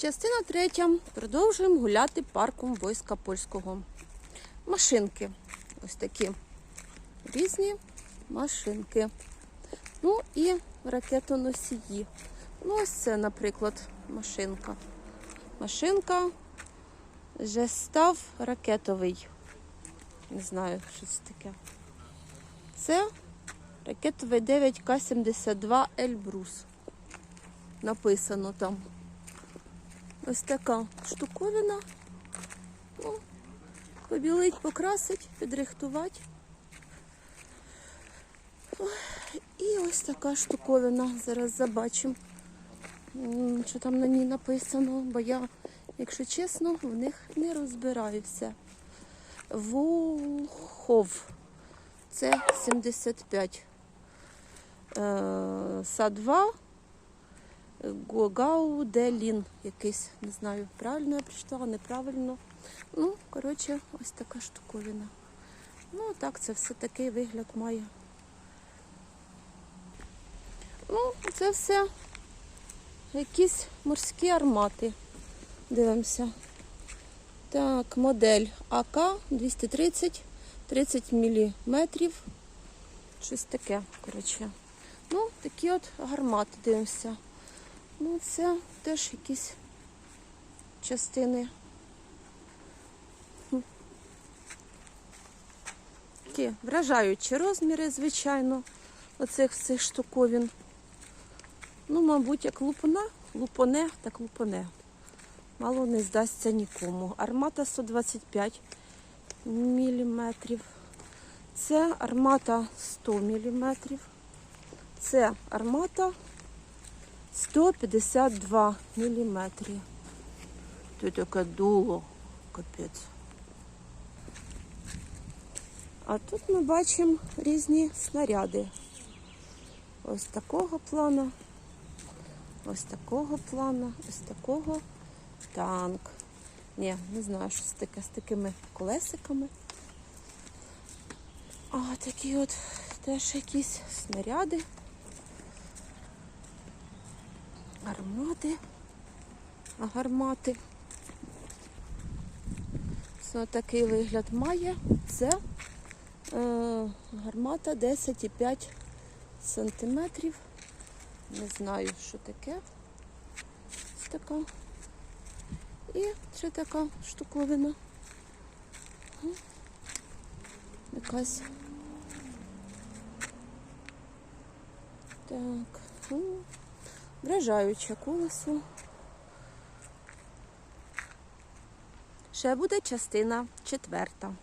Частина третя. Продовжуємо гуляти парком війська польського. Машинки. Ось такі різні машинки. Ну і ракетоносії. Ну, ось це, наприклад, машинка. Машинка вже став ракетовий. Не знаю, що це таке. Це ракетовий 9К-72 Ельбрус. Написано там. Ось така штуковина. Ну, побілить, покрасить, підрихтувати. І ось така штуковина. Зараз забачимо, що там на ній написано, бо я, якщо чесно, в них не розбираюся. Вухов. Це 75. Е, Са-2. Гогауделін якийсь, не знаю, правильно я прочитала, неправильно. Ну, коротше, ось така штуковина. Ну, так, це все такий вигляд має. Ну, це все якісь морські армати. Дивимося. Так, модель АК 230, 30 мм. Щось таке, коротше. Ну, такі от гармати дивимося. Ну, це теж якісь частини. Такі вражаючі розміри, звичайно, оцих всіх штуковин. Ну, мабуть, як лупона, лупоне, так лупоне. Мало не здасться нікому. Армата 125 мм. Це армата 100 мм. Це армата 152 мм. Тут таке дуло, капець. А тут ми бачимо різні снаряди. Ось такого плану, ось такого плану, ось такого танк. Ні, не знаю, що таке з такими колесиками. А такі от теж якісь снаряди. Гармати. А гармати. Це такий вигляд має. Це е, гармата 10,5 сантиметрів. Не знаю, що таке. Ось така. І ще така штуковина. Якась. Так. Вражаюче колесо. Ще буде частина четверта.